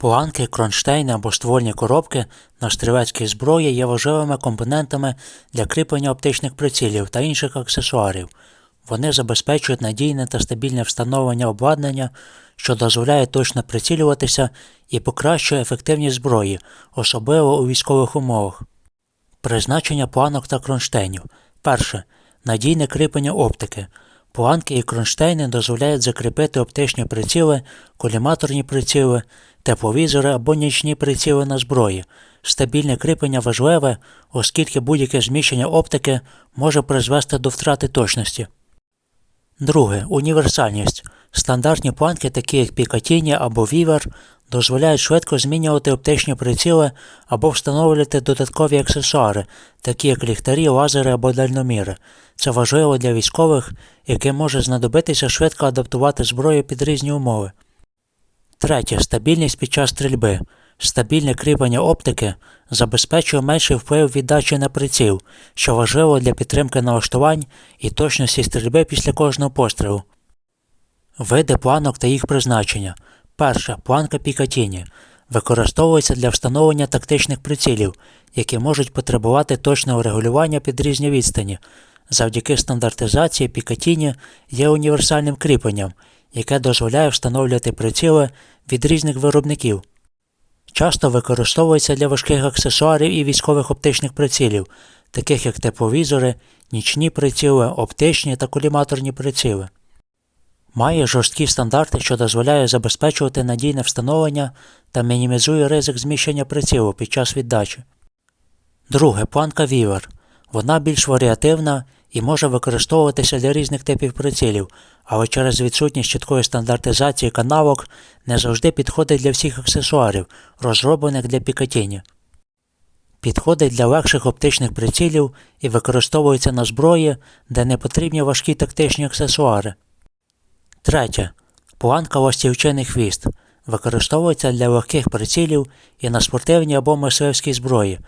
Планки, кронштейни або ствольні коробки на стрілецькій зброї є важливими компонентами для кріплення оптичних прицілів та інших аксесуарів. Вони забезпечують надійне та стабільне встановлення обладнання, що дозволяє точно прицілюватися і покращує ефективність зброї, особливо у військових умовах. Призначення планок та кронштейнів. Перше. Надійне кріплення оптики. Планки і кронштейни дозволяють закріпити оптичні приціли, коліматорні приціли, тепловізори або нічні приціли на зброї. Стабільне кріплення важливе, оскільки будь-яке зміщення оптики може призвести до втрати точності. Друге. Універсальність. Стандартні планки, такі як Picatinny або Viver, дозволяють швидко змінювати оптичні приціли або встановлювати додаткові аксесуари, такі як ліхтарі, лазери або дальноміри. Це важливо для військових, яким може знадобитися швидко адаптувати зброю під різні умови. Третє. Стабільність під час стрільби. Стабільне кріплення оптики забезпечує менший вплив віддачі на приціл, що важливо для підтримки налаштувань і точності стрільби після кожного пострілу. Види планок та їх призначення. Перша планка Picatinny використовується для встановлення тактичних прицілів, які можуть потребувати точного регулювання під різні відстані. Завдяки стандартизації Picatinny є універсальним кріпленням, яке дозволяє встановлювати приціли від різних виробників. Часто використовується для важких аксесуарів і військових оптичних прицілів, таких як тепловізори, нічні приціли, оптичні та коліматорні приціли. Має жорсткі стандарти, що дозволяє забезпечувати надійне встановлення та мінімізує ризик зміщення прицілу під час віддачі. Друге планка Вівер. Вона більш варіативна і може використовуватися для різних типів прицілів, але через відсутність чіткої стандартизації канавок не завжди підходить для всіх аксесуарів, розроблених для Picatinny. Підходить для легших оптичних прицілів і використовується на зброї, де не потрібні важкі тактичні аксесуари. Третє. Планка ластівчиний хвіст використовується для легких прицілів і на спортивній або мисливській зброї.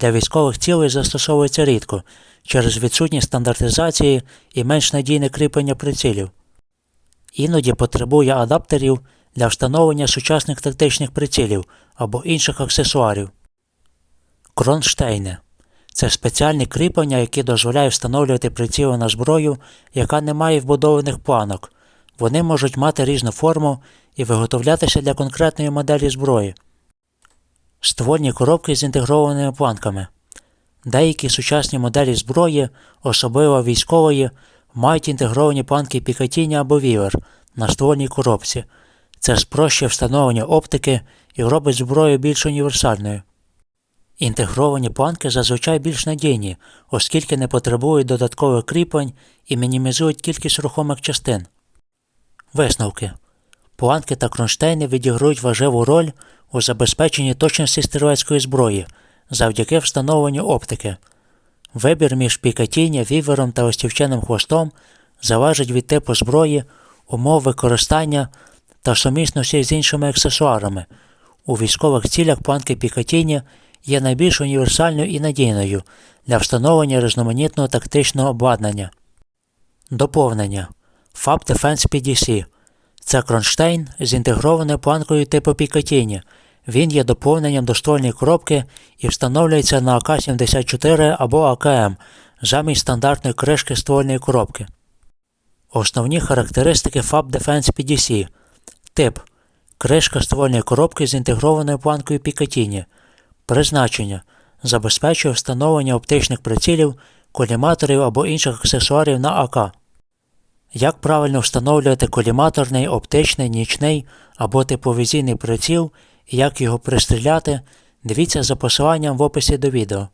Для військових цілей застосовується рідко через відсутність стандартизації і менш надійне кріплення прицілів. Іноді потребує адаптерів для встановлення сучасних тактичних прицілів або інших аксесуарів. Кронштейни це спеціальні кріплення, які дозволяють встановлювати приціли на зброю, яка не має вбудованих планок. Вони можуть мати різну форму і виготовлятися для конкретної моделі зброї. Ствольні коробки з інтегрованими планками. Деякі сучасні моделі зброї, особливо військової, мають інтегровані планки Picatinny або Viver на ствольній коробці. Це спрощує встановлення оптики і робить зброю більш універсальною. Інтегровані планки зазвичай більш надійні, оскільки не потребують додаткових кріплень і мінімізують кількість рухомих частин. Висновки Планки та кронштейни відіграють важливу роль у забезпеченні точності стрілецької зброї завдяки встановленню оптики. Вибір між Picatinny, вівером та остівченим хвостом залежить від типу зброї, умов використання та сумісності з іншими аксесуарами. У військових цілях планки Picatinny є найбільш універсальною і надійною для встановлення різноманітного тактичного обладнання. Доповнення FAB Defense PDC це кронштейн з інтегрованою планкою типу Picatinny. Він є доповненням до ствольної коробки і встановлюється на АК-74 або АКМ замість стандартної кришки ствольної коробки. Основні характеристики FAB Defense PDC Тип кришка ствольної коробки з інтегрованою планкою Picatinny. Призначення забезпечує встановлення оптичних прицілів, коліматорів або інших аксесуарів на АК. Як правильно встановлювати коліматорний, оптичний, нічний або тепловізійний приціл і як його пристріляти, дивіться за посиланням в описі до відео.